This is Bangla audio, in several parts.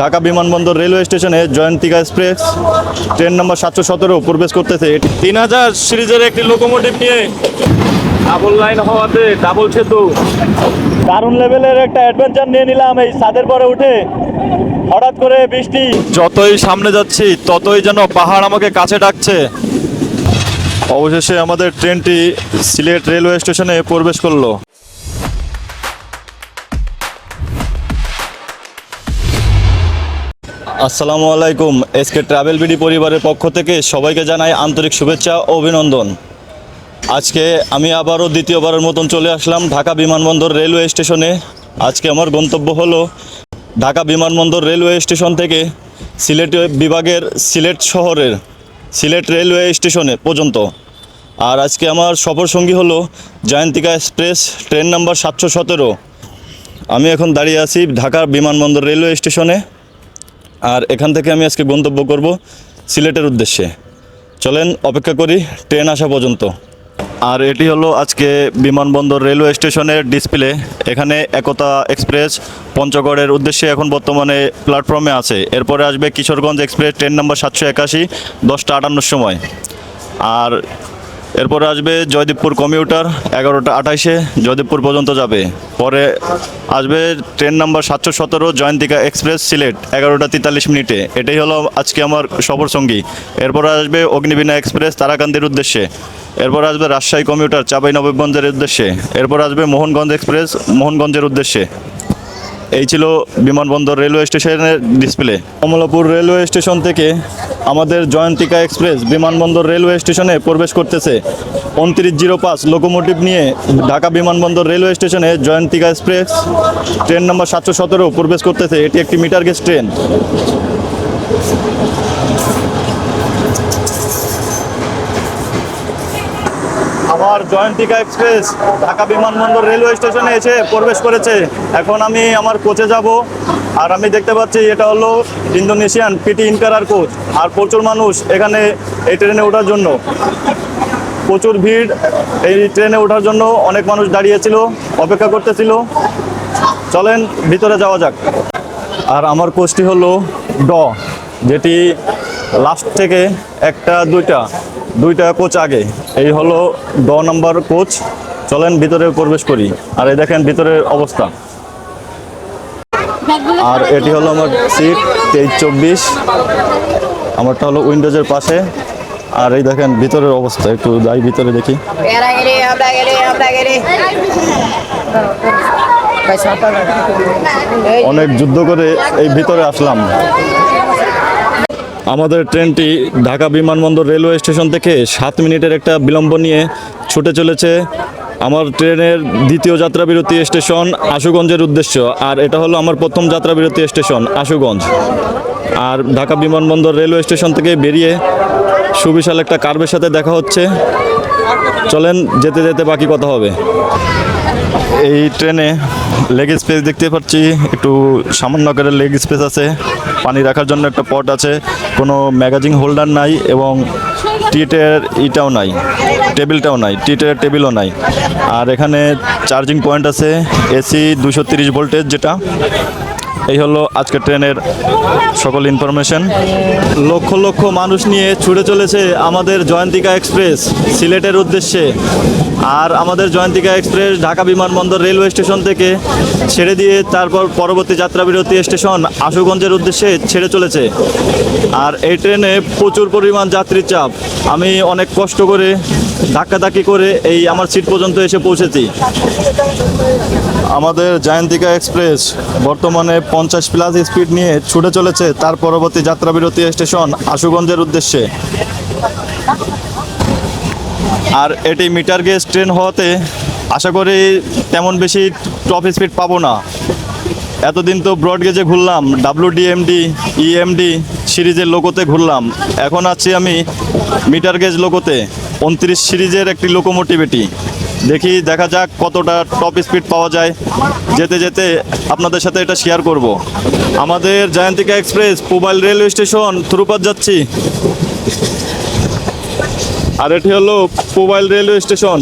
ঢাকা বিমানবন্দর রেলওয়ে স্টেশনে জয়ন্তিকা এক্সপ্রেস, ট্রেন নম্বর সাতশো সতেরো প্রবেশ করতেছে। এটি তিন হাজার সিরিজের একটি লোকোমোটিভ নিয়ে ডাবল লাইন হওয়াতে ডাবল সেতু। দারুণ লেভেলের একটা অ্যাডভেঞ্চার নিয়ে নিলাম এই ছাদের পরে উঠে। হঠাৎ করে বৃষ্টি। যতই সামনে যাচ্ছি, ততই যেন পাহাড় আমাকে কাছে ডাকছে। অবশেষে আমাদের ট্রেনটি সিলেট রেলওয়ে স্টেশনে প্রবেশ করল। আসসালামু আলাইকুম, এসকে ট্রাভেল বিডি পরিবারের পক্ষ থেকে সবাইকে জানাই আন্তরিক শুভেচ্ছা ও অভিনন্দন। আজকে আমি আবারও দ্বিতীয়বারের মতন চলে আসলাম ঢাকা বিমানবন্দর রেলওয়ে স্টেশনে। আজকে আমার গন্তব্য হলো ঢাকা বিমানবন্দর রেলওয়ে স্টেশন থেকে সিলেট বিভাগের সিলেট শহরের সিলেট রেলওয়ে স্টেশনে পর্যন্ত। আর আজকে আমার সফর সঙ্গী হলো জয়ন্তিকা এক্সপ্রেস, ট্রেন নাম্বার সাতশো সতেরো। আমি এখন দাঁড়িয়ে আছি ঢাকা বিমানবন্দর রেলওয়ে স্টেশনে। আর এখান থেকে আমি আজকে গন্তব্য করব সিলেটের উদ্দেশ্যে। চলেন, অপেক্ষা করি, ট্রেন আসা পর্যন্ত। আর এটি হলো আজকে বিমানবন্দর রেলওয়ে স্টেশনের ডিসপ্লে। এখানে একতা এক্সপ্রেস পঞ্চগড়ের উদ্দেশ্যে এখন বর্তমানে প্ল্যাটফর্মে আছে। এরপরে আসবে কিশোরগঞ্জ এক্সপ্রেস, ট্রেন নাম্বার সাতশো একাশি, দশটা আটান্নর সময়। আর এরপরে আসবে জয়দীপপুর কমিউটার এগারোটা আঠাইশে জয়দীপপুর পর্যন্ত যাবে। পরে আসবে ট্রেন নাম্বার সাতশো সতেরো, জয়ন্তিকা এক্সপ্রেস সিলেট, এগারোটা তেতাল্লিশ মিনিটে। এটাই হলো আজকে আমার সফর সঙ্গী। এরপর আসবে অগ্নিবীণা এক্সপ্রেস তারাকান্দির উদ্দেশ্যে। এরপর আসবে রাজশাহী কমিউটার চাপাই নবাবগঞ্জের উদ্দেশ্যে। এরপর আসবে মোহনগঞ্জ এক্সপ্রেস মোহনগঞ্জের উদ্দেশ্যে। এই ছিল বিমানবন্দর রেলওয়ে স্টেশনের ডিসপ্লে। কমলাপুর রেলওয়ে স্টেশন থেকে আমাদের জয়ন্তিকা এক্সপ্রেস বিমানবন্দর রেলওয়ে স্টেশনে প্রবেশ করতেছে। উনত্রিশ জিরো পাঁচ লোকোমোটিভ নিয়ে ঢাকা বিমানবন্দর রেলওয়ে স্টেশনে জয়ন্তিকা এক্সপ্রেস ট্রেন নম্বর সাতশো সতেরো প্রবেশ করতেছে। এটি একটি মিটার গেজ ট্রেন। আমার জয়ন্তিকা এক্সপ্রেস, ঢাকা বিমানবন্দর রেলওয়ে স্টেশনে এসে প্রবেশ করেছে। এখন আমি আমার কোচে যাব আর আমি দেখতে পাচ্ছি এটা হলো ইন্দোনেশিয়ান পিটি ইনকারার কোচ আর প্রচুর মানুষ এখানে এই ট্রেনে ওঠার জন্য। প্রচুর ভিড়, এই ট্রেনে ওঠার জন্য অনেক মানুষ দাঁড়িয়েছিল, অপেক্ষা করতেছিল। চলেন ভিতরে যাওয়া যাক। আর আমার কোচটি হলো ড, যেটি লাস্ট থেকে একটা দুইটা দুইটা কোচ আগে। এই হলো দ নাম্বার কোচ চলেন ভিতরে প্রবেশ করি। আর এই দেখেন ভিতরের অবস্থা। আর এটি হলো আমার সিট তেইশ চব্বিশ। আমারটা হলো উইন্ডোজের পাশে। আর এই দেখেন ভিতরের অবস্থা। একটু যাই ভিতরে দেখি. অনেক যুদ্ধ করে এই ভিতরে আসলাম। আমাদের ট্রেনটি ঢাকা বিমানবন্দর রেলওয়ে স্টেশন থেকে সাত মিনিটের একটা বিলম্ব নিয়ে ছুটে চলেছে। আমার ট্রেনের দ্বিতীয় যাত্রাবিরতি স্টেশন আশুগঞ্জের উদ্দেশ্য। আর এটা হলো আমার প্রথম যাত্রাবিরতি স্টেশন, আশুগঞ্জ। আর ঢাকা বিমানবন্দর রেলওয়ে স্টেশন থেকে বেরিয়ে সুবিশাল একটা কার্বের সাথে দেখা হচ্ছে। চলেন, যেতে যেতে বাকি কথা হবে। এই ট্রেনে লেগ স্পেস দেখতে পাচ্ছি, একটু সামান্য আকারের লেগ স্পেস আছে, পানি রাখার জন্য একটা পট আছে, কোনো ম্যাগাজিন হোল্ডার নাই এবং টিটের ইটাও নাই, টেবিলটাও নাই, টিটের টেবিলও নাই। আর এখানে চার্জিং পয়েন্ট আছে এসি দুশো তিরিশ ভোল্টেজ যেটা। এই হলো আজকের ট্রেনের সকল ইনফরমেশন লক্ষ লক্ষ মানুষ নিয়ে ছুটে চলেছে আমাদের জয়ন্তিকা এক্সপ্রেস, সিলেটের উদ্দেশ্যে। আর আমাদের জয়ন্তিকা এক্সপ্রেস ঢাকা বিমানবন্দর রেলওয়ে স্টেশন থেকে ছেড়ে দিয়ে তারপর পরবর্তী যাত্রাবিরতি স্টেশন আশুগঞ্জের উদ্দেশ্যে ছেড়ে চলেছে। আর এই ট্রেনে প্রচুর পরিমাণ যাত্রীর চাপ। আমি অনেক কষ্ট করে ধাক্কাধাক্কি করে এই আমার সিট পর্যন্ত এসে পৌঁছেছি। আমাদের জয়ন্তিকা এক্সপ্রেস বর্তমানে পঞ্চাশ প্লাস স্পিড নিয়ে ছুটে চলেছে, তার পরবর্তী যাত্রাবিরতি স্টেশন আশুগঞ্জের উদ্দেশ্যে। আর এটি মিটার গেজ ট্রেন হওয়াতে আশা করি তেমন বেশি টপ স্পিড পাবো না। এতদিন তো ব্রড গেজে ঘুরলাম ডাব্লিউ ডিএমডি ইএমডি সিরিজের লোকোতে ঘুরলাম, এখন আছি আমি মিটার গেজ লোকোতে উনত্রিশ সিরিজের একটি লোকোমোটিভ এটি। দেখি, দেখা যাক কতটা টপ স্পিড পাওয়া যায়। যেতে যেতে আপনাদের সাথে এটা শেয়ার করব। আমাদের Jayantika express mobile railway station থ্রুপাত যাচ্ছি। আর এটি হলো মোবাইল রেলওয়ে স্টেশন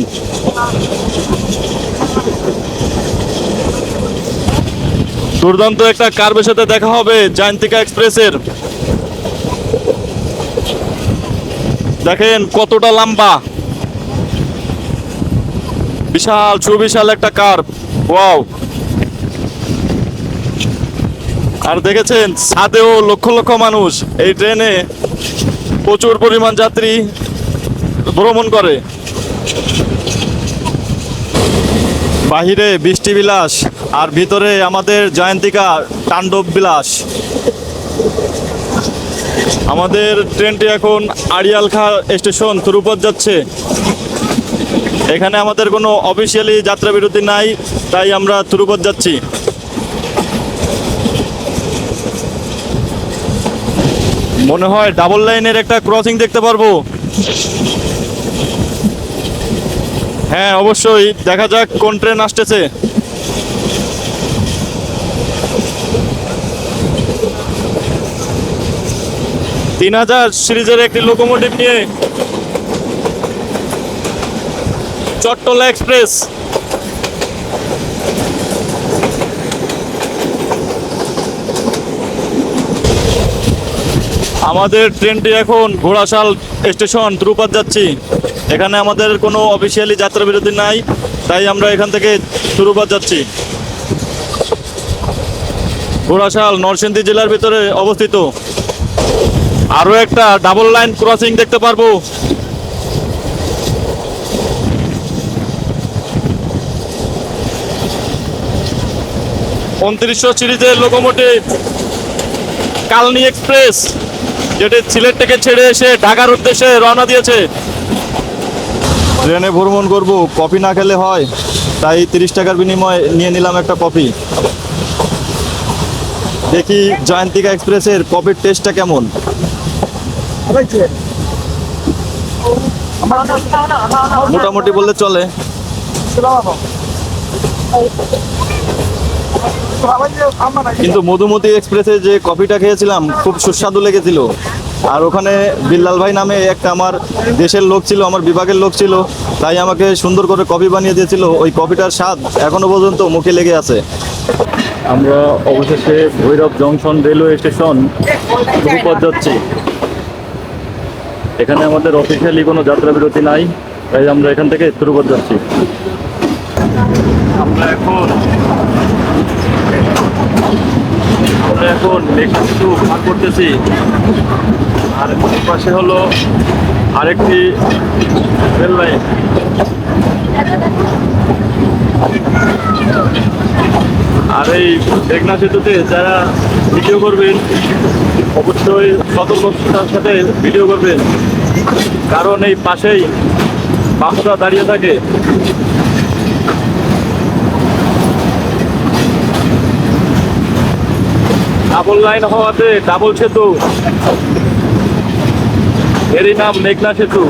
দুর্দান্ত একটা কার্বের সাথে দেখা হবে জয়ন্তিকা এক্সপ্রেসের দেখেন কতটা লম্বা। বিশাল, সুবিশাল একটা কার আর দেখেছেন, ছাদেও লক্ষ লক্ষ মানুষ এই ট্রেনে প্রচুর পরিমাণ যাত্রী ভ্রমণ করে। বাহিরে বৃষ্টি বিলাস, আর ভিতরে আমাদের জয়ন্তিকা তাণ্ডব বিলাস। আমাদের ট্রেনটি এখন আড়িয়ালখা স্টেশন থ্রুপথ যাচ্ছে। এখানে আমাদের কোনো অফিসিয়ালি যাত্রা বিরতি নাই, তাই আমরা থ্রুপথ যাচ্ছি। মনে হয় ডাবল লাইনের একটা ক্রসিং দেখতে পারব। হ্যাঁ অবশ্যই। দেখা যাক কোন ট্রেন আসতেছে। তিন হাজার সিরিজের একটি লোকোমোটিভ নিয়ে চট্টলা এক্সপ্রেস আমাদের ট্রেনটি এখন ঘোড়াশাল স্টেশন দ্রুপাত যাচ্ছি। এখানে আমাদের কোনো অফিসিয়ালি যাত্রা বিরতি নাই, তাই আমরা এখান থেকে দ্রুপাত যাচ্ছি। ঘোড়াশাল নরসিংদী জেলার ভিতরে অবস্থিত। আরও একটা ডাবল লাইন ক্রসিং দেখতে পারব। উনত্রিশশো সিরিজের লোকোমোটিভ কালনি এক্সপ্রেস যেটি সিলেট থেকে ছেড়ে এসে ঢাকার উদ্দেশ্যে রওনা দিয়েছে। ট্রেনে ভ্রমণ করব, কফি না খেলে হয়, তাই তিরিশ টাকার বিনিময়ে নিয়ে নিলাম একটা কফি। দেখি জয়ন্তিকা এক্সপ্রেসের কফির টেস্টটা কেমন? মোটামুটি বললে চলে। কিন্তু মধুমতি এক্সপ্রেসে যে কফিটা খেয়েছিলাম, খুব সুস্বাদু লেগেছিল। আর ওখানে বিল্লাল ভাই নামে একটা আমার দেশের লোক ছিল, আমার বিভাগের লোক ছিল, তাই আমাকে সুন্দর করে কফি বানিয়ে দিয়েছিল। ওই কফিটার স্বাদ এখনও পর্যন্ত মুখে লেগে আছে। আমরা অবশেষে ভৈরব জংশন রেলওয়ে স্টেশন দ্রুপদ যাচ্ছি। এখানে আমাদের অফিসিয়ালি কোনো যাত্রা বিরতি নাই, তাই আমরা এখান থেকে দ্রুপদ যাচ্ছি। আমরা এখন আমরা এখন মেঘালু পার করতেছি। আর পাশে হলো আরেকটি রেল আর এই মেঘনা সেতুতে যারা ভিডিও করবেন, অবশ্যই সতর্কতার সাথে ভিডিও করবেন। কারণ এই পাশেই বাসরা দাঁড়িয়ে থাকে। ডাবল লাইন হওয়াতে ডাবল সেতু। এরই নাম মেঘনা সেতু।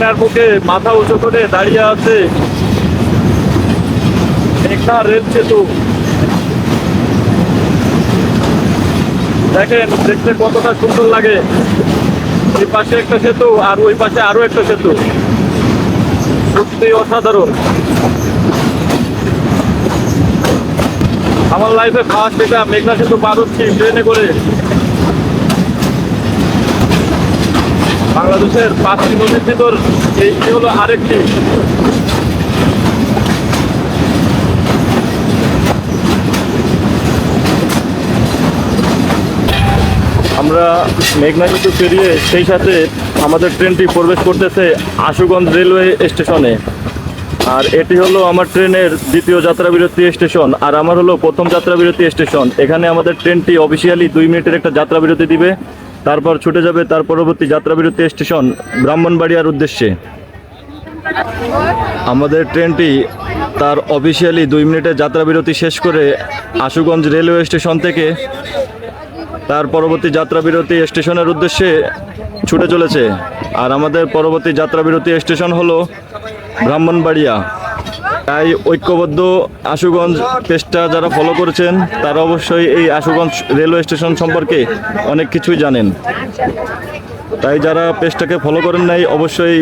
মেঘনার বুকে মাথা উঁচু করে দাঁড়িয়ে আছে। মেঘনা রেল সেতু। দেখেন, দেখতে কতটা সুন্দর লাগে। এই পাশে একটা সেতু আর ওই পাশে আরও একটা সেতু। সত্যি অসাধারণ। আমার লাইফে ফার্স্ট এটা মেঘনা সেতু পার হচ্ছি, ট্রেনে করে। বাংলাদেশের পাঁচটি নদীর ভিতর এইটি হলো আরেকটি। আমরা মেঘনা সেতু পেরিয়ে সেই সাথে আমাদের ট্রেনটি প্রবেশ করতেছে আশুগঞ্জ রেলওয়ে স্টেশনে। আর এটি হলো আমার ট্রেনের দ্বিতীয় যাত্রা বিরতি স্টেশন, আর আমার হলো প্রথম যাত্রা বিরতি স্টেশন। এখানে আমাদের ট্রেনটি অফিসিয়ালি দুই মিনিটের একটা যাত্রা বিরতি দিবে। তারপর ছুটে যাবে তার পরবর্তী যাত্রা বিরতি স্টেশন ব্রাহ্মণবাড়িয়ার উদ্দেশ্যে। আমাদের ট্রেনটি তার অফিসিয়ালি দুই মিনিটের যাত্রা বিরতি শেষ করে আশুগঞ্জ রেলওয়ে স্টেশন থেকে তার পরবর্তী যাত্রা বিরতি স্টেশনের উদ্দেশ্যে ছুটে চলেছে। আর আমাদের পরবর্তী যাত্রা বিরতি স্টেশন হলো ব্রাহ্মণবাড়িয়া। তাই ঐক্যবদ্ধ আশুগঞ্জ পেজটা যারা ফলো করেছেন, তারা অবশ্যই এই আশুগঞ্জ রেলওয়ে স্টেশন সম্পর্কে অনেক কিছুই জানেন। তাই যারা পেজটাকে ফলো করেন নাই, অবশ্যই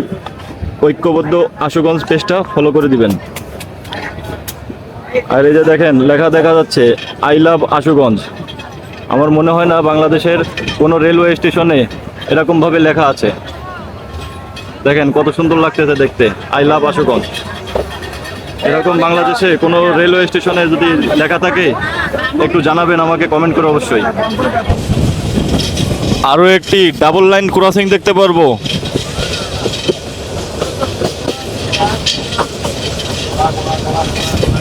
ঐক্যবদ্ধ আশুগঞ্জ পেজটা ফলো করে দিবেন। আর এই যে দেখেন, লেখা দেখা যাচ্ছে আই লাভ আশুগঞ্জ। আমার মনে হয় না বাংলাদেশের কোনো রেলওয়ে স্টেশনে এরকমভাবে লেখা আছে। দেখেন কত সুন্দর লাগতেছে দেখতে আই লাভ আশুগঞ্জ। এরকম বাংলাদেশে কোনো রেলওয়ে স্টেশনে যদি লেখা থাকে, একটু জানাবেন, আমাকে কমেন্ট করে অবশ্যই। আরও একটি ডাবল লাইন ক্রসিং দেখতে পারব।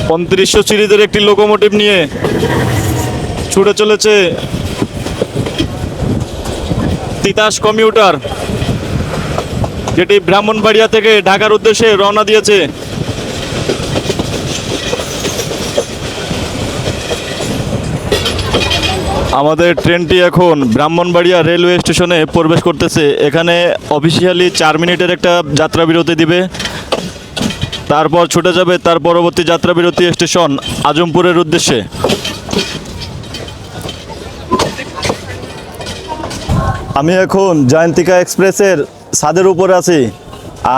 পঁয়ত্রিশশো সিরিজের একটি লোকোমোটিভ নিয়ে ছুটে চলেছে তিতাস কমিউটার যেটি ব্রাহ্মণবাড়িয়া থেকে ঢাকার উদ্দেশ্যে রওনা দিয়েছে। আমাদের ট্রেনটি এখন ব্রাহ্মণবাড়িয়া রেলওয়ে স্টেশনে প্রবেশ করতেছে। এখানে অফিসিয়ালি চার মিনিটের একটা যাত্রা বিরতি দিবে। তারপর ছুটে যাবে তার পরবর্তী যাত্রা বিরতি স্টেশন আজমপুরের উদ্দেশ্যে। আমি এখন জয়ন্তিকা এক্সপ্রেসের ছাদের উপরে আছি।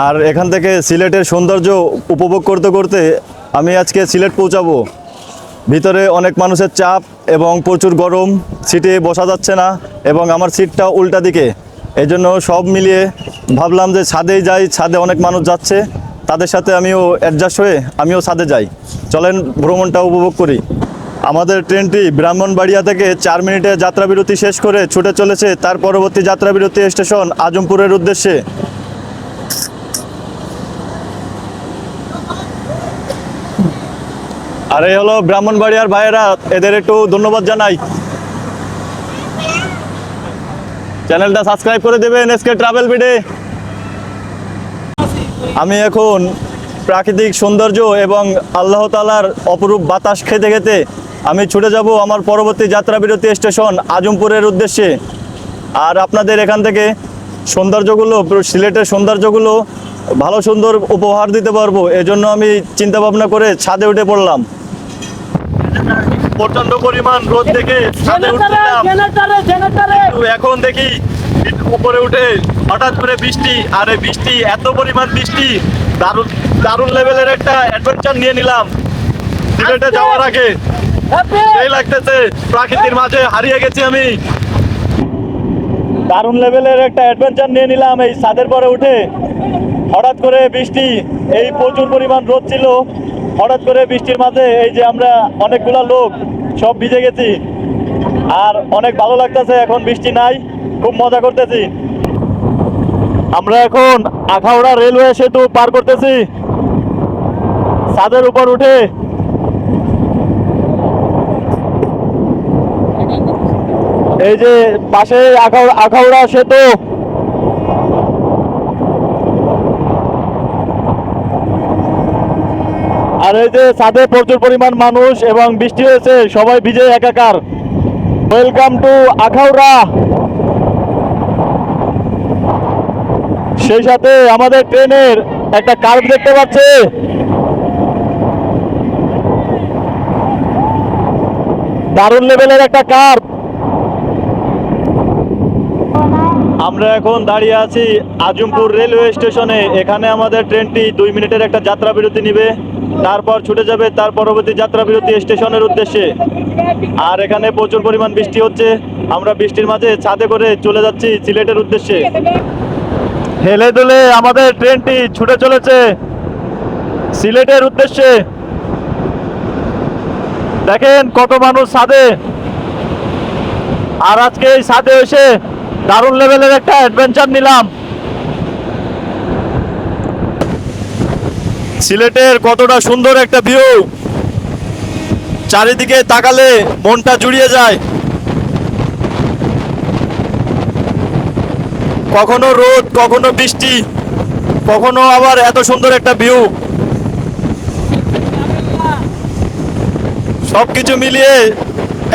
আর এখান থেকে সিলেটের সৌন্দর্য উপভোগ করতে করতে আমি আজকে সিলেট পৌঁছাবো। ভিতরে অনেক মানুষের চাপ এবং প্রচুর গরম, সিটে বসা যাচ্ছে না এবং আমার সিটটা উল্টা দিকে। এই জন্য সব মিলিয়ে ভাবলাম যে ছাদেই যাই, ছাদে অনেক মানুষ যাচ্ছে। তাদের সাথে আমিও অ্যাডজাস্ট হয়ে আমিও ছাদে যাই। চলেন ভ্রমণটা উপভোগ করি। আমাদের ট্রেনটি ব্রাহ্মণবাড়িয়া থেকে চার মিনিটে যাত্রা বিরতি শেষ করে ছুটে চলেছে। তার পরবর্তী যাত্রাবিরতি স্টেশন আজমপুরের উদ্দেশ্যে। আর এই হলো ব্রাহ্মণবাড়িয়ার ভাইয়েরা, এদের একটু ধন্যবাদ জানাই। চ্যানেলটা সাবস্ক্রাইব করে দেবেন এসকে ট্রাভেল ভিডে আমি এখন প্রাকৃতিক সৌন্দর্য এবং আল্লাহ তালার অপরূপ বাতাস খেতে খেতে আমি ছুটে যাব আমার পরবর্তী যাত্রা বিরতি স্টেশন আজমপুরের উদ্দেশ্যে। আর আপনাদের এখান থেকে সৌন্দর্যগুলো, সিলেটের সৌন্দর্যগুলো ভালো সুন্দর উপহার দিতে পারব, এজন্য আমি চিন্তা ভাবনা করে ছাদে উঠে পড়লাম। প্রচণ্ড পরিমাণ রোদ দেখে ছাদে উঠলাম এখন দেখি উপরে উঠে হঠাৎ করে বৃষ্টি আর এই বৃষ্টি এত পরিমাণ বৃষ্টি। দারুণ দারুণ লেভেলের একটা অ্যাডভেঞ্চার নিয়ে নিলাম। সিলেটে যাওয়ার আগে। সেই লাগতেছে প্রাকৃতির মাঝে হারিয়ে গেছি আমি। দারুণ লেভেলের একটা অ্যাডভেঞ্চার নিয়ে নিলাম এই ছাদের পরে উঠে। হঠাৎ করে বৃষ্টি এই প্রচুর পরিমাণ রোদ ছিল। হঠাৎ করে বৃষ্টির মাঝে এই যে আমরা অনেকগুলা লোক সব ভিজে গেছি। আর অনেক ভালো লাগতেছে, এখন বৃষ্টি নাই, খুব মজা করতেছি। আমরা এখন আখাউড়া রেলওয়ে সেতু পার করতেছি। ছাদের উপর উঠে। এই যে পাশে আখাউড়া সেতু। আর এই যে ছাদে প্রচুর পরিমাণ মানুষ এবং বৃষ্টি হয়েছে, সবাই ভিজে একাকার। Welcome to Akhaura. সেই সাথে আমাদের ট্রেনের একটা কার্ভ দেখতে পাচ্ছে। দারুণ লেভেলের একটা কার্ভ আমরা এখন দাঁড়িয়ে আছি আজমপুর রেলওয়ে স্টেশনে। এখানে আমাদের ট্রেনটি দুই মিনিটের একটা যাত্রা বিরতি নিবে। তারপর ছুটে যাবে তার পরবর্তী যাত্রা বিরতি স্টেশনের উদ্দেশ্যে। আর এখানে প্রচুর পরিমাণ বৃষ্টি হচ্ছে। আমরা বৃষ্টির মাঝে ছাদে করে চলে যাচ্ছি সিলেটের উদ্দেশ্যে। হেলে দুলে আমাদের ট্রেনটি ছুটে চলেছে সিলেটের উদ্দেশ্যে। দেখেন কত মানুষ ছাদে। আর আজকে এই ছাদে এসে দারুণ লেভেলের একটা অ্যাডভেঞ্চার নিলাম। সিলেটের কতটা সুন্দর একটা ভিউ। চারিদিকে তাকালে মনটা জুড়িয়ে যায়। কখনো রোদ, কখনো বৃষ্টি, কখনো আবার এত সুন্দর একটা ভিউ। সবকিছু মিলিয়ে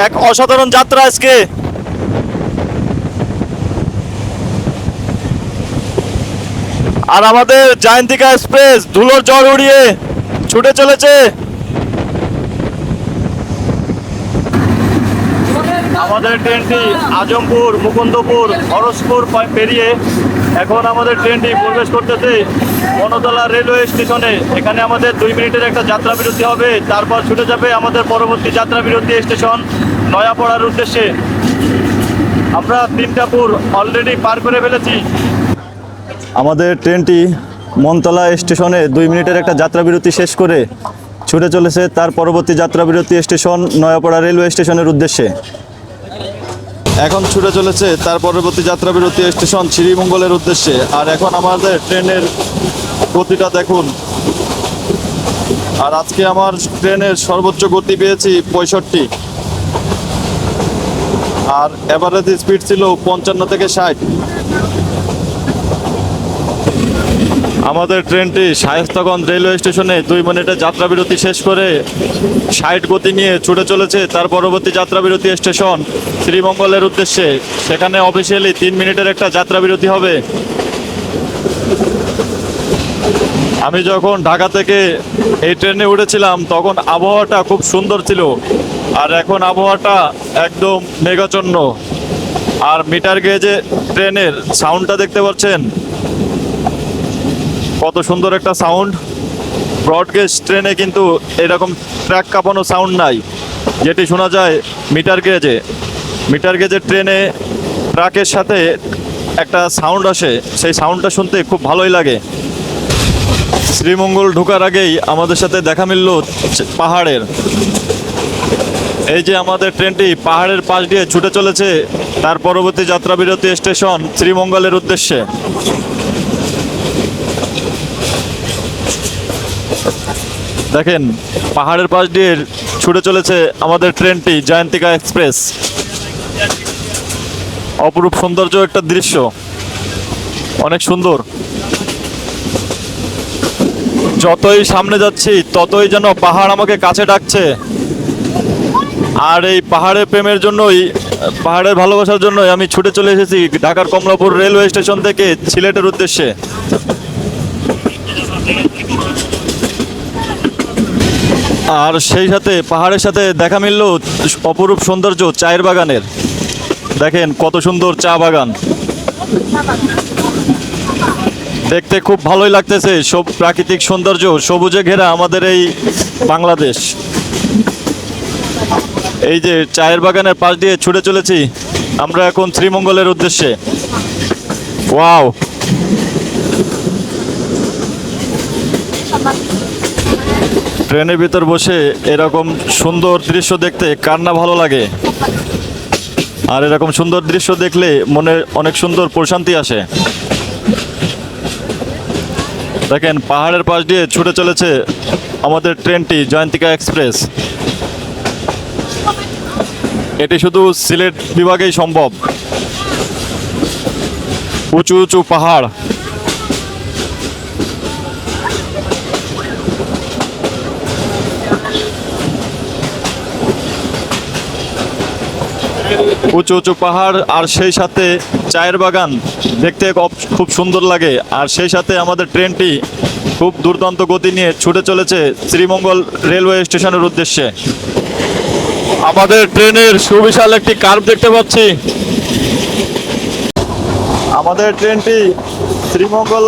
এক অসাধারণ যাত্রা আজকে। আর আমাদের জয়ন্তিকা এক্সপ্রেস, ধুলোর জ্বর উড়িয়ে ছুটে চলেছে। আমাদের ট্রেনটি আজমপুর, মুকুন্দপুর হরসপুর পা- পেরিয়ে এখন আমাদের ট্রেনটি প্রবেশ করতেছে বনতলা রেলওয়ে স্টেশনে। এখানে আমাদের দুই মিনিটের একটা যাত্রা বিরতি হবে, তারপর ছুটে যাবে আমাদের পরবর্তী যাত্রা বিরতি স্টেশন নয়াপড়ার উদ্দেশ্যে। আমরা তিনটাপুর অলরেডি পার করে ফেলেছি। আমাদের ট্রেনটি মনতলা স্টেশনে দুই মিনিটের একটা যাত্রা বিরতি শেষ করে ছুটে চলেছে তার পরবর্তী যাত্রা বিরতি স্টেশন নয়াপাড়া রেলওয়ে স্টেশনের উদ্দেশ্যে। এখন ছুটে চলেছে তার পরবর্তী যাত্রা বিরতি স্টেশন শ্রীমঙ্গলের উদ্দেশ্যে। আর এখন আমাদের ট্রেনের গতিটা দেখুন। আর আজকে আমার ট্রেনের সর্বোচ্চ গতি পেয়েছি পঁয়ষট্টি। আর এভারেজ স্পিড ছিল পঞ্চান্ন থেকে ষাট। আমাদের ট্রেনটি শায়স্তাগঞ্জ রেলওয়ে স্টেশনে দুই মিনিটের যাত্রা বিরতি শেষ করে ষাট গতি নিয়ে ছুটে চলেছে তার পরবর্তী যাত্রা বিরতি স্টেশন। শ্রীমঙ্গলের উদ্দেশ্যে সেখানে অফিসিয়ালি তিন মিনিটের একটা যাত্রা বিরতি হবে। আমি যখন ঢাকা থেকে এই ট্রেনে উঠেছিলাম, তখন আবহাওয়াটা খুব সুন্দর ছিল। আর এখন আবহাওয়াটা একদম মেঘাচ্ছন্ন। আর মিটার গেজে ট্রেনের সাউন্ডটা দেখতে পাচ্ছেন। কত সুন্দর একটা সাউন্ড ব্রডগেজ ট্রেনে কিন্তু এরকম ট্র্যাক কাঁপানো সাউন্ড নাই। যেটি শোনা যায় মিটার গেজে মিটার গেজের ট্রেনে ট্রাকের সাথে একটা সাউন্ড আসে। সেই সাউন্ডটা শুনতে খুব ভালোই লাগে। শ্রীমঙ্গল ঢোকার আগেই আমাদের সাথে দেখা মিলল পাহাড়ের। এই যে আমাদের ট্রেনটি পাহাড়ের পাশ দিয়ে ছুটে চলেছে, তার পরবর্তী যাত্রা বিরতি স্টেশন শ্রীমঙ্গলের উদ্দেশ্যে। দেখেন, পাহাড়ের পাশ দিয়ে ছুটে চলেছে আমাদের ট্রেনটি, জয়ন্তিকা এক্সপ্রেস। অপরূপ সৌন্দর্য একটা দৃশ্য। অনেক সুন্দর। যতই সামনে যাচ্ছি, ততই যেন পাহাড় আমাকে কাছে ডাকছে। আর এই পাহাড়ের প্রেমের জন্যই, পাহাড়ের ভালোবাসার জন্যই আমি ছুটে চলে এসেছি ঢাকার কমলাপুর রেলওয়ে স্টেশন থেকে সিলেটের উদ্দেশ্যে। আর সেই সাথে পাহাড়ের সাথে দেখা মিলল অপরূপ সৌন্দর্য চায়ের বাগানের। দেখেন কত সুন্দর চা বাগান। দেখতে খুব ভালোই লাগতেছে সব প্রাকৃতিক সৌন্দর্য সবুজে ঘেরা আমাদের এই বাংলাদেশ। এই যে চায়ের বাগানের পাশ দিয়ে ছুটে চলেছি, আমরা এখন শ্রীমঙ্গলের উদ্দেশ্যে। ওয়াও! ট্রেনের ভিতর বসে এরকম সুন্দর দৃশ্য দেখতে কার না ভালো লাগে? আর এরকম সুন্দর দৃশ্য দেখলে মনে অনেক সুন্দর প্রশান্তি আসে। দেখেন, পাহাড়ের পাশ দিয়ে ছুটে চলেছে আমাদের ট্রেনটি, জয়ন্তিকা এক্সপ্রেস। এটি শুধু সিলেট বিভাগেই সম্ভব। উঁচু উঁচু পাহাড়। উঁচু উঁচু পাহাড় আর সেই সাথে চায়ের বাগান দেখতে খুব- সুন্দর লাগে। আর সেই সাথে আমাদের ট্রেনটি খুব দুর্দান্ত গতি নিয়ে ছুটে চলেছে শ্রীমঙ্গল রেলওয়ে স্টেশনের উদ্দেশ্যে। আমাদের ট্রেনের সুবিশাল একটি কার্ভ দেখতে পাচ্ছি। আমাদের ট্রেনটি শ্রীমঙ্গল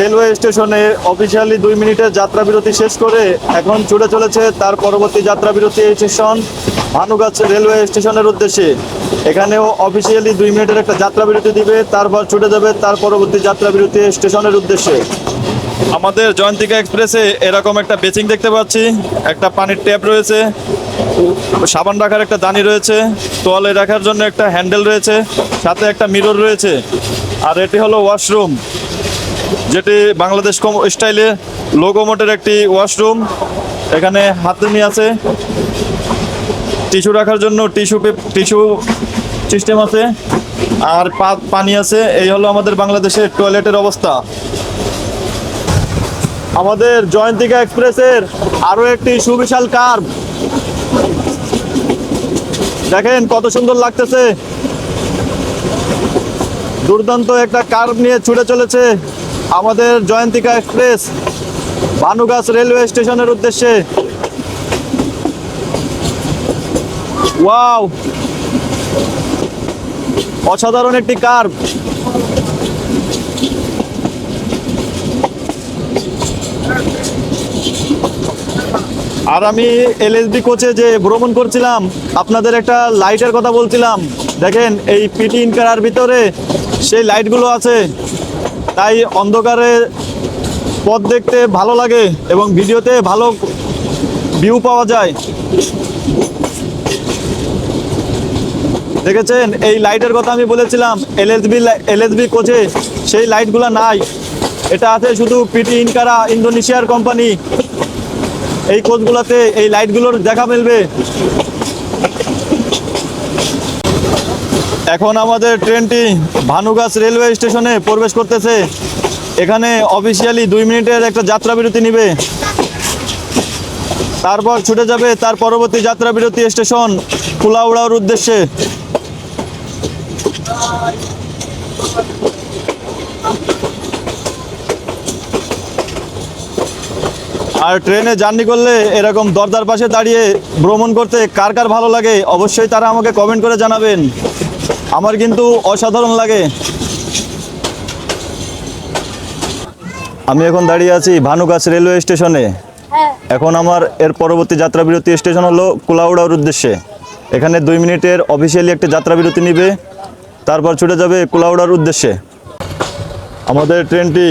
রেলওয়ে স্টেশনে অফিসিয়ালি দুই মিনিটের যাত্রা বিরতি শেষ করে এখন ছুটে চলেছে তার পরবর্তী যাত্রা বিরতি স্টেশন ভানুগাছ রেলওয়ে স্টেশনের উদ্দেশ্যে। এখানেও অফিসিয়ালি দুই মিনিটের একটা যাত্রা বিরতি দিবে, তারপর ছুটে যাবে তার পরবর্তী যাত্রা বিরতি স্টেশনের উদ্দেশ্যে। আমাদের জয়ন্তিকা এক্সপ্রেসে এরকম একটা বেচিং দেখতে পাচ্ছি, একটা পানির ট্যাপ রয়েছে, সাবান রাখার একটা দানি রয়েছে, তোয়ালে রাখার জন্য একটা হ্যান্ডেল রয়েছে, সাথে একটা মিরর রয়েছে। আর এটি হলো ওয়াশরুম। যেটি বাংলাদেশ স্টাইলে লোকোমোটের একটি ওয়াশরুম এখানে হাতুনি আছে। টিস্যু রাখার জন্য টিস্যু টিস্যু সিস্টেম আছে। আর পানি আছে। এই হলো আমাদের বাংলাদেশের টয়লেটের অবস্থা। আমাদের জয়ন্তিকা এক্সপ্রেসের আরও একটি সুবিশাল কার্ভ দেখেন কত সুন্দর লাগতেছে। দুর্দান্ত একটা কার্ভ নিয়ে ছুটে চলেছে। আমাদের জয়ন্তিকা এক্সপ্রেস ভানুগাছ রেলওয়ে স্টেশনের উদ্দেশ্যে। ওয়াও! অসাধারণ একটি কার্ভ। আর আমি এলএসবি কোচে যে ভ্রমণ করছিলাম, আপনাদের একটা লাইটের কথা বলছিলাম। দেখেন, এই পিটি ইনকারার ভিতরে সেই লাইটগুলো আছে। তাই অন্ধকারে পথ দেখতে ভালো লাগে এবং ভিডিওতে ভালো ভিউ পাওয়া যায়। দেখেছেন? এই লাইটের কথা আমি বলেছিলাম এলএসবি এলএসবি কোচে সেই লাইটগুলো নাই। এটা আছে শুধু পিটি ইনকারা ইন্দোনেশিয়ার কোম্পানি এই কোচগুলোতে এই লাইটগুলোর দেখা মিলবে। এখন আমাদের ট্রেনটি ভানুগাছ রেলওয়ে স্টেশনে প্রবেশ করতেছে। এখানে অফিসিয়ালি দুই মিনিটের একটা যাত্রা বিরতি নিবে। তারপর ছুটে যাবে তার পরবর্তী যাত্রা বিরতি স্টেশন কুলাউড়ার উদ্দেশ্যে। আর ট্রেনে জার্নি করলে এরকম দরজার পাশে দাঁড়িয়ে ভ্রমণ করতে কার কার ভালো লাগে, অবশ্যই তারা আমাকে কমেন্ট করে জানাবেন। আমার কিন্তু অসাধারণ লাগে। আমি এখন দাঁড়িয়ে আছি ভানুগাছ রেলওয়ে স্টেশনে। এখন আমার এর পরবর্তী যাত্রা বিরতি স্টেশন হলো কুলাউড়ার উদ্দেশ্যে। এখানে দুই মিনিটের অফিসিয়ালি একটা যাত্রা বিরতি নিবে তারপর ছুটে যাবে কুলাউড়ার উদ্দেশ্যে। আমাদের ট্রেনটি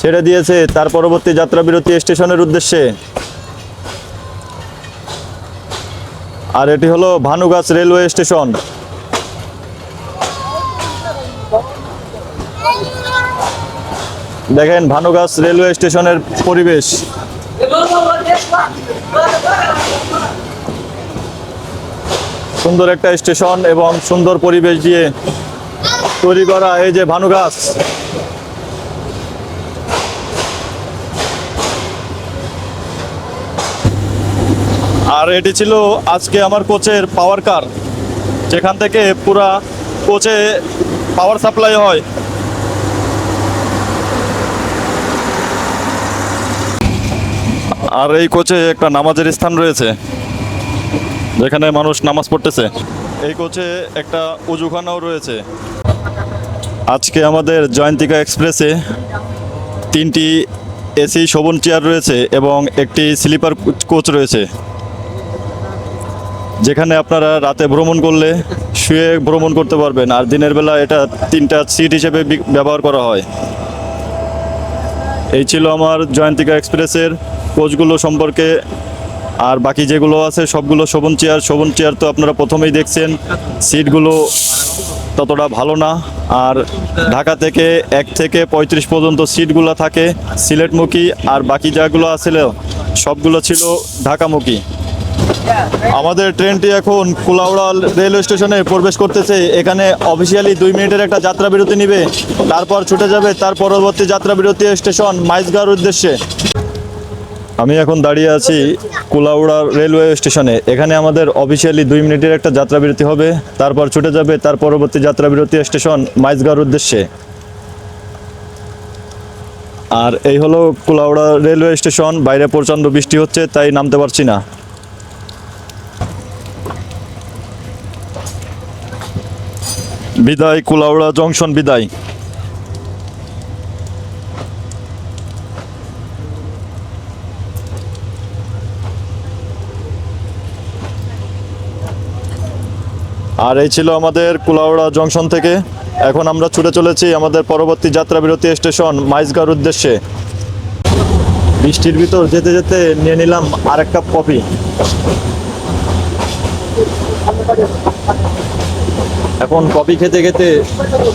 ছেড়ে দিয়েছে তার পরবর্তী যাত্রা বিরতি স্টেশনের উদ্দেশ্যে। আর এটি হলো ভানুগাছ রেলওয়ে স্টেশন। দেখেন ভানুগাছ রেলওয়ে স্টেশনের পরিবেশ। সুন্দর একটা স্টেশন এবং সুন্দর পরিবেশ দিয়ে তৈরি করা এই যে ভানুগাছ। আর এটি ছিল আজকে আমার কোচের পাওয়ার কার, যেখান থেকে পুরা কোচে পাওয়ার সাপ্লাই হয়। আর এই কোচে একটা নামাজের স্থান রয়েছে, যেখানে মানুষ নামাজ পড়তেছে। এই কোচে একটা উজুখানাও রয়েছে। আজকে আমাদের জয়ন্তিকা এক্সপ্রেসে তিনটি এসি শোভন চেয়ার রয়েছে এবং একটি স্লিপার কোচ রয়েছে। যেখানে আপনারা রাতে ভ্রমণ করলে শুয়ে ভ্রমণ করতে পারবেন, আর দিনের বেলা এটা তিনটা সিট হিসেবে ব্যবহার করা হয়। এই ছিল আমার জয়ন্তিকা এক্সপ্রেসের কোচগুলো সম্পর্কে আর বাকি যেগুলো আছে, সবগুলো শোভন চেয়ার। শোভন চেয়ার তো আপনারা প্রথমেই দেখছেন, সিটগুলো ততটা ভালো না। আর ঢাকা থেকে এক থেকে পঁয়ত্রিশ পর্যন্ত সিটগুলো থাকে সিলেটমুখী, আর বাকি যাগুলো আছিল, সবগুলো ছিল ঢাকামুখী। আমাদের ট্রেনটি এখন কুলাউড়া রেলওয়ে স্টেশনে প্রবেশ করতেছে। এখানে অফিসিয়ালি দুই মিনিটের একটা যাত্রা বিরতি নিবে, তারপর ছুটে যাবে, তার পরবর্তী যাত্রা বিরতি স্টেশন মাইজগাঁর উদ্দেশ্যে। আমি এখন দাঁড়িয়ে আছি কুলাউড়া রেলওয়ে স্টেশনে। এখানে আমাদের অফিসিয়ালি দুই মিনিটের একটা যাত্রা বিরতি হবে। তারপর ছুটে যাবে তার পরবর্তী যাত্রা বিরতি স্টেশন মাইজগাঁর উদ্দেশ্যে। আর এই হলো কুলাউড়া রেলওয়ে স্টেশন, বাইরে প্রচণ্ড বৃষ্টি হচ্ছে, তাই নামতে পারছি না। বিদায় কুলাউড়া জংশন, বিদায়। আর এই ছিল আমাদের কুলাউড়া জংশন থেকে। এখন আমরা ছুটে চলেছি আমাদের পরবর্তী যাত্রা বিরতি স্টেশন মাইজগার উদ্দেশ্যে। বৃষ্টির ভিতর যেতে যেতে নিয়ে নিলাম আরেক কাপ কফি। এখন কফি খেতে খেতে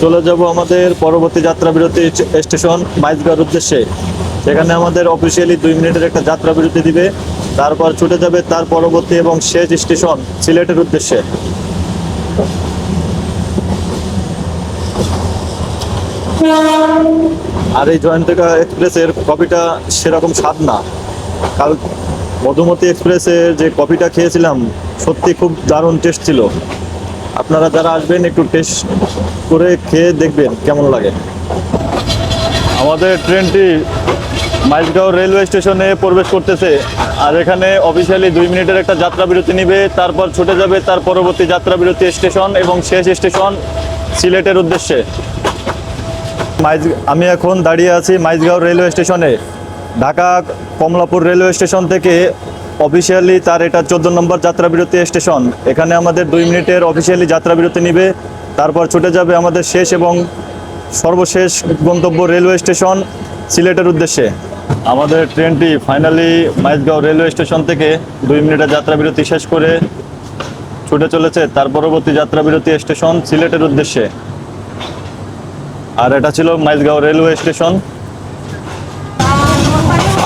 চলে যাব আমাদের পরবর্তী যাত্রা বিরতি স্টেশন মাইজগার উদ্দেশ্যে। সেখানে আমাদের অফিসিয়ালি দুই মিনিটের একটা যাত্রা বিরতি দিবে। তারপর ছুটে যাবে তার পরবর্তী এবং শেষ স্টেশন সিলেটের উদ্দেশ্যে। আর এই জয়ন্তিকা এক্সপ্রেসের কপিটা সেরকম স্বাদ না। কাল মধুমতি এক্সপ্রেসের যে কফিটা খেয়েছিলাম, সত্যি খুব দারুণ টেস্ট ছিল। আপনারা যারা আসবেন, একটু টেস্ট করে খেয়ে দেখবেন কেমন লাগে। আমাদের ট্রেনটি মাইজগাঁও রেলওয়ে স্টেশনে প্রবেশ করতেছে। আর এখানে অফিসিয়ালি দুই মিনিটের একটা যাত্রা বিরতি নিবে, তারপর ছুটে যাবে তার পরবর্তী যাত্রা বিরতি স্টেশন এবং শেষ স্টেশন সিলেটের উদ্দেশ্যে। মাইজ, আমি এখন দাঁড়িয়ে আছি মাইজগাঁও রেলওয়ে স্টেশনে। ঢাকা কমলাপুর রেলওয়ে স্টেশন থেকে অফিসিয়ালি তার এটা চোদ্দ নম্বর যাত্রা বিরতি স্টেশন। এখানে আমাদের দুই মিনিটের অফিসিয়ালি যাত্রা বিরতি নিবে, তারপর ছুটে যাবে আমাদের শেষ এবং সর্বশেষ গন্তব্য রেলওয়ে স্টেশন সিলেটের উদ্দেশ্যে। আমাদের ট্রেনটি ফাইনালি মাইজগাঁও রেলওয়ে স্টেশন থেকে দুই মিনিটের যাত্রা বিরতি শেষ করে ছুটে চলেছে তার পরবর্তী যাত্রা বিরতি স্টেশন সিলেটের উদ্দেশ্যে। আর এটা ছিল মাইজগাঁও রেলওয়ে স্টেশন।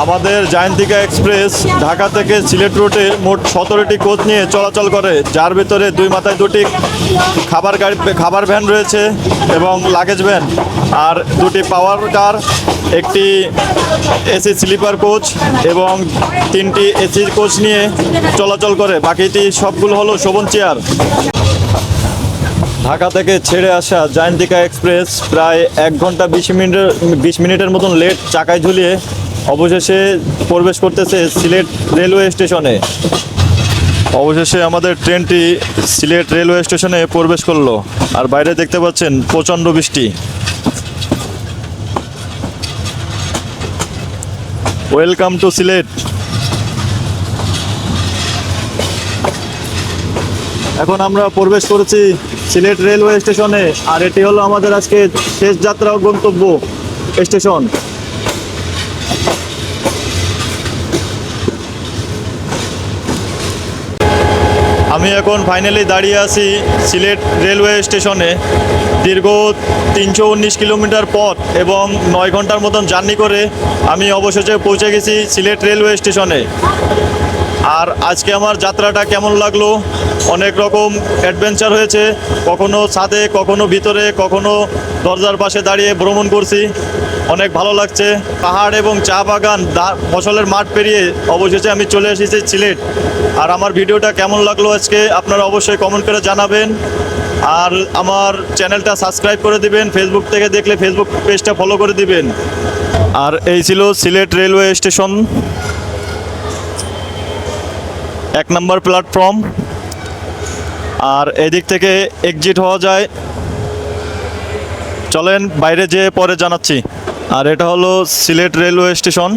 আমাদের জয়ন্তিকা এক্সপ্রেস ঢাকা থেকে সিলেট রুটে মোট সতেরোটি কোচ নিয়ে চলাচল করে, যার ভিতরে দুই মাথায় দুটি খাবার গাড়ি, খাবার ভ্যান রয়েছে এবং লাগেজ ভ্যান আর দুটি পাওয়ার কার, একটি এসি স্লিপার কোচ এবং তিনটি এসি কোচ নিয়ে চলাচল করে। বাকিটি সবগুলো হলো শোভন চেয়ার। ঢাকা থেকে ছেড়ে আসা জয়ন্তিকা এক্সপ্রেস প্রায় এক ঘণ্টা বিশ মিনিটের বিশ মিনিটের মতন লেট চাকায় ঝুলিয়ে অবশেষে প্রবেশ করতেছে সিলেট রেলওয়ে স্টেশনে। অবশেষে আমাদের ট্রেনটি সিলেট রেলওয়ে স্টেশনে প্রবেশ করল আর বাইরে দেখতে পাচ্ছেন প্রচণ্ড বৃষ্টি। Welcome to Sylhet. এখন আমরা প্রবেশ করেছি সিলেট রেলওয়ে স্টেশনে আর এটি হলো আমাদের আজকে শেষ যাত্রা গন্তব্য স্টেশন। আমি এখন ফাইনালি দাঁড়িয়ে আছি সিলেট রেলওয়ে স্টেশনে। দীর্ঘ তিনশো উনিশ কিলোমিটার পথ এবং নয় ঘণ্টার মতন জার্নি করে আমি অবশেষে পৌঁছে গেছি সিলেট রেলওয়ে স্টেশনে। আর আজকে আমার যাত্রাটা কেমন লাগল? অনেক রকম অ্যাডভেঞ্চার হয়েছে। কখনো ছাদে, কখনো ভিতরে, কখনো দরজার পাশে দাঁড়িয়ে ভ্রমণ করছি। অনেক ভালো লাগছে। পাহাড় এবং চা বাগান ফসলের মাঠ পেরিয়ে অবশেষে আমি চলে এসেছি সিলেট। আর আমার ভিডিওটা কেমন লাগল আজকে, আপনারা অবশ্যই কমেন্ট করে জানাবেন। আর আমার চ্যানেলটা সাবস্ক্রাইব করে দিবেন ফেসবুক থেকে দেখলে ফেসবুক পেজটা ফলো করে দিবেন। আর এই ছিল সিলেট রেলওয়ে স্টেশন এক নম্বর প্ল্যাটফর্ম। আর এদিক থেকে এক্সিট হওয়া যায়। চলেন বাইরে যেয়ে পরে জানাচ্ছি। আর এটা হলো সিলেট রেলওয়ে স্টেশন,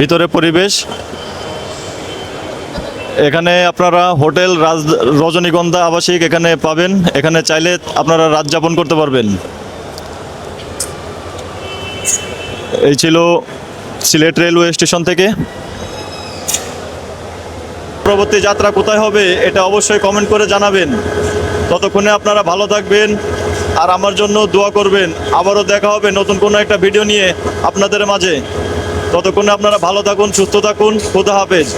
ভিতরে পরিবেশ। এখানে আপনারা হোটেল রাজ, রজনীগন্ধা আবাসিক এখানে পাবেন। এখানে চাইলে আপনারা রাত যাপন করতে পারবেন। এই ছিল সিলেট রেলওয়ে স্টেশন থেকে। পরবর্তী যাত্রা কোথায় হবে এটা অবশ্যই কমেন্ট করে জানাবেন। ততক্ষণে আপনারা ভালো থাকবেন আর আমার জন্য দোয়া করবেন। আবারও দেখা হবে নতুন কোনো একটা ভিডিও নিয়ে আপনাদের মাঝে। ততক্ষণে আপনারা ভালো থাকুন, সুস্থ থাকুন, খোদা হাফেজ।